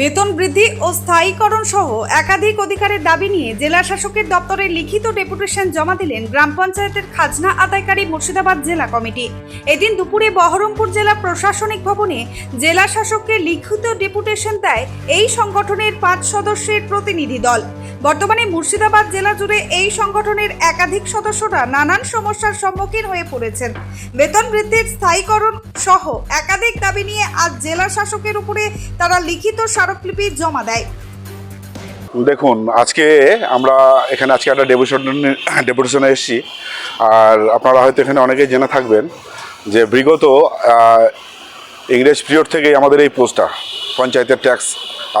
বেতন বৃদ্ধি ও স্থায়ীকরণ সহ একাধিক অধিকারের দাবি নিয়ে জেলা শাসকের দপ্তরে লিখিত ডেপুটেশন জমা দিলেন গ্রাম পঞ্চায়েতের খাজনা আদায়কারী মুর্শিদাবাদ জেলা কমিটি। এদিন দুপুরে বহরমপুর জেলা প্রশাসনিক ভবনে জেলা শাসককে লিখিত ডেপুটেশন দেয় এই সংগঠনের পাঁচ সদস্যের প্রতিনিধি দল। বর্তমানে মুর্শিদাবাদ জেলা জুড়ে এই সংগঠনের একাধিক সদস্যরা নানান সমস্যার সম্মুখীন হয়ে পড়েছেন। বেতন বৃদ্ধির স্থায়ীকরণ সহ একাধিক দাবি নিয়ে আজ জেলা শাসকের উপরে তারা লিখিত স্মারকলিপি জমা দেয়। দেখুন, আজকে আমরা এখানে আজকে একটা ডেপুটেশন ডেপুটেশনে এসেছি। আর আপনারা হয়তো এখানে অনেকেই জেনে থাকবেন যে বিগত ইংরেজ পিরিয়ড থেকেই আমাদের এই পোস্টটা পঞ্চায়েতের ট্যাক্স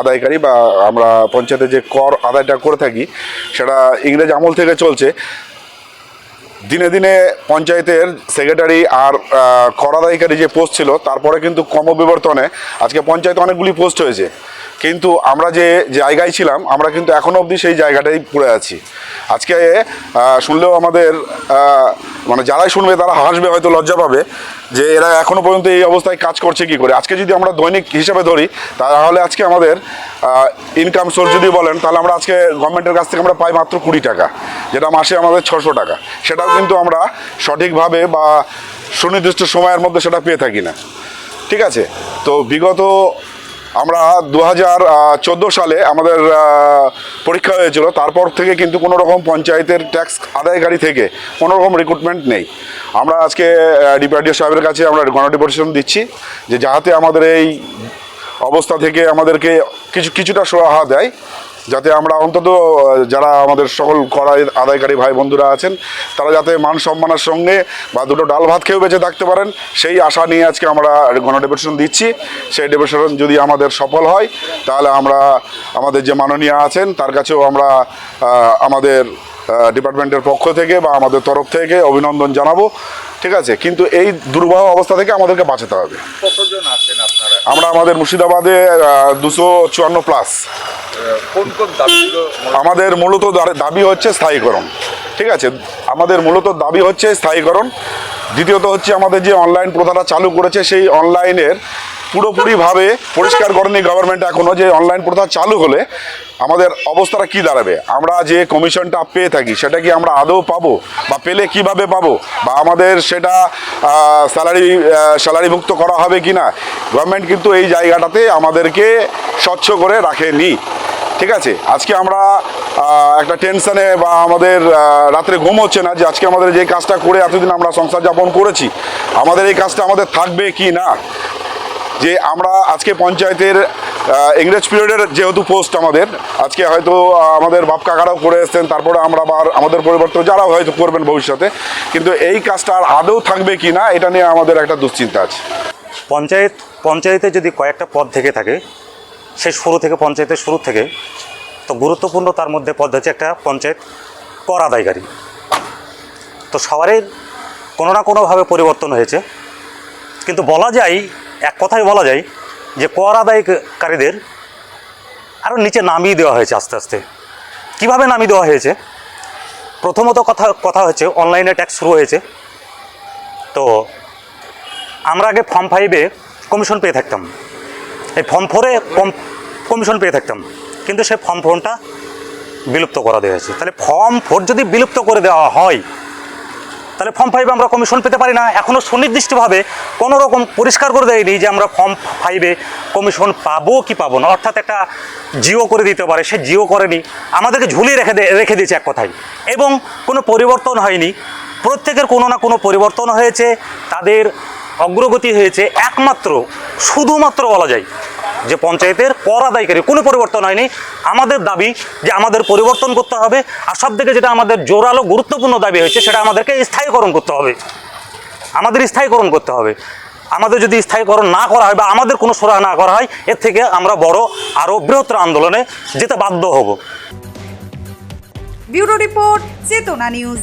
আদায়কারী বা আমরা পঞ্চায়েতে যে কর আদায়টা করে থাকি, সেটা ইংরেজ আমল থেকে চলছে। দিনে দিনে পঞ্চায়েতের সেক্রেটারি আর করাদায়িকারী যে পোস্ট ছিল, তারপরে কিন্তু কর্মবিবর্তনে আজকে পঞ্চায়েতে অনেকগুলি পোস্ট হয়েছে। কিন্তু আমরা যে জায়গায় ছিলাম, আমরা কিন্তু এখনও অবধি সেই জায়গাটাই পড়ে আছি। আজকে শুনলেও আমাদের মানে যারাই শুনবে তারা হাসবে, হয়তো লজ্জা পাবে যে এরা এখনও পর্যন্ত এই অবস্থায় কাজ করছে কি করে। আজকে যদি আমরা দৈনিক হিসাবে ধরি, তাহলে আজকে আমাদের ইনকাম সোর্স যদি বলেন, তাহলে আমরা আজকে গভর্নমেন্টের কাছ থেকে আমরা পাই মাত্র কুড়ি টাকা, যেটা মাসে আমাদের ছশো টাকা। সেটাও কিন্তু আমরা সঠিকভাবে বা সুনির্দিষ্ট সময়ের মধ্যে সেটা পেয়ে থাকি না। ঠিক আছে? তো বিগত আমরা দু হাজার চোদ্দ সালে আমাদের পরীক্ষা হয়েছিল। তারপর থেকে কিন্তু কোনো রকম পঞ্চায়েতের ট্যাক্স আদায়কারী থেকে কোনো রকম রিক্রুটমেন্ট নেই। আমরা আজকে ডিপার্টিও সাহেবের কাছে আমরা গণডিপোর্টেশন দিচ্ছি যে যাহাতে আমাদের এই অবস্থা থেকে আমাদেরকে কিছু, কিছুটা সুরাহা দেয়। যাতে আমরা অন্তত যারা আমাদের সকল করা আদায়কারী ভাই বন্ধুরা আছেন তারা যাতে মান সম্মানের সঙ্গে বা দুটো ডাল ভাত খেয়েও বেঁচে থাকতে পারেন সেই আশা নিয়ে আজকে আমরা গণডেপুটেশন দিচ্ছি। সেই ডেপুটেশন যদি আমাদের সফল হয় তাহলে আমরা আমাদের যে মাননীয় আছেন তার কাছেও আমরা আমাদের ডিপার্টমেন্টের পক্ষ থেকে বা আমাদের তরফ থেকে অভিনন্দন জানাব। ঠিক আছে? কিন্তু এই দুর্বাহ অবস্থা থেকে আমাদেরকে বাঁচাতে হবে। আমরা আমাদের মুর্শিদাবাদে দুশো চুয়ান্ন প্লাস আমাদের মূলত দাবি হচ্ছে স্থায়ীকরণ। ঠিক আছে? আমাদের মূলত দাবি হচ্ছে স্থায়ীকরণ। দ্বিতীয়ত হচ্ছে আমাদের যে অনলাইন প্রথাটা চালু করেছে, সেই অনলাইনের পুরোপুরিভাবে পরিষ্কার করেনি গভর্নমেন্ট এখনও যে অনলাইন প্রথা চালু হলে আমাদের অবস্থাটা কি দাঁড়াবে? আমরা যে কমিশনটা পেয়ে থাকি, সেটা কি আমরা আদৌ পাবো বা পেলে কীভাবে পাবো? বা আমাদের সেটা স্যালারি স্যালারিভুক্ত করা হবে কি না গভর্নমেন্ট কিন্তু এই জায়গাটাতে আমাদেরকে স্বচ্ছ করে রাখেনি। ঠিক আছে? আজকে আমরা একটা টেনশনে বা আমাদের রাত্রে ঘুম হচ্ছে না যে আজকে আমাদের যে কাজটা করে এতদিন আমরা সংসার যাপন করেছি, আমাদের এই কাজটা আমাদের থাকবে কি না? যে আমরা আজকে পঞ্চায়েতের ইংরেজ পিরিয়ডের যেহেতু পোস্ট আমাদের, আজকে হয়তো আমাদের বাপ কাকারাও করে এসছেন, তারপরে আমরা আবার আমাদের পরিবর্তন যারাও হয়তো করবেন ভবিষ্যতে, কিন্তু এই কাজটা আর আদৌ থাকবে কি না, এটা নিয়ে আমাদের একটা দুশ্চিন্তা আছে। পঞ্চায়েত, পঞ্চায়েতে যদি কয়েকটা পদ থেকে থাকে সেই শুরু থেকে, পঞ্চায়েতের শুরু থেকে, তো গুরুত্বপূর্ণ তার মধ্যে পদ হচ্ছে একটা পঞ্চায়েত কর আদায়কারী তো সবারই কোনো না কোনোভাবে পরিবর্তন হয়েছে। কিন্তু বলা যায়, এক কথায় বলা যায় যে কর আদায়কারীদের আরও নিচে নামিয়ে দেওয়া হয়েছে আস্তে আস্তে। কীভাবে নামিয়ে দেওয়া হয়েছে? প্রথমত কথা কথা হচ্ছে অনলাইনে ট্যাক্স শুরু হয়েছে। তো আমরা আগে ফর্ম ফাইভে কমিশন পেয়ে থাকতাম। এই ফর্ম ফোরে কম কমিশন পেয়ে থাকতাম। কিন্তু সেই ফর্ম ফোরটা বিলুপ্ত করা দেওয়া হয়েছে। তাহলে ফর্ম ফোর যদি বিলুপ্ত করে দেওয়া হয়, তাহলে ফর্ম ফাইভে আমরা কমিশন পেতে পারি না। এখনও সুনির্দিষ্টভাবে কোনো রকম পরিষ্কার করে দেয়নি যে আমরা ফর্ম ফাইভে কমিশন পাবো কি পাবো না। অর্থাৎ একটা জিও করে দিতে পারে। সে জিও করেনি। আমাদেরকে ঝুলিয়ে রেখে রেখে দিয়েছে এক কথায়। এবং কোনো পরিবর্তন হয়নি। প্রত্যেকের কোনো না কোনো পরিবর্তন হয়েছে। তাদের অগ্রগতি হয়েছে একমাত্র, শুধুমাত্র বলা যায় যে পঞ্চায়েতের কর আদায়কারী কোনো পরিবর্তন হয়নি। আমাদের দাবি যে আমাদের পরিবর্তন করতে হবে আর সব থেকে যেটা আমাদের জোরালো, গুরুত্বপূর্ণ দাবি হয়েছে সেটা আমাদেরকে স্থায়ীকরণ করতে হবে। আমাদের স্থায়ীকরণ করতে হবে। আমাদের যদি স্থায়ীকরণ না করা হয় বা আমাদের কোনো সুরাহা না করা হয়, এর থেকে আমরা বড় আরও বৃহত্তর আন্দোলনে যেতে বাধ্য হব। Bureau report, Chetna news.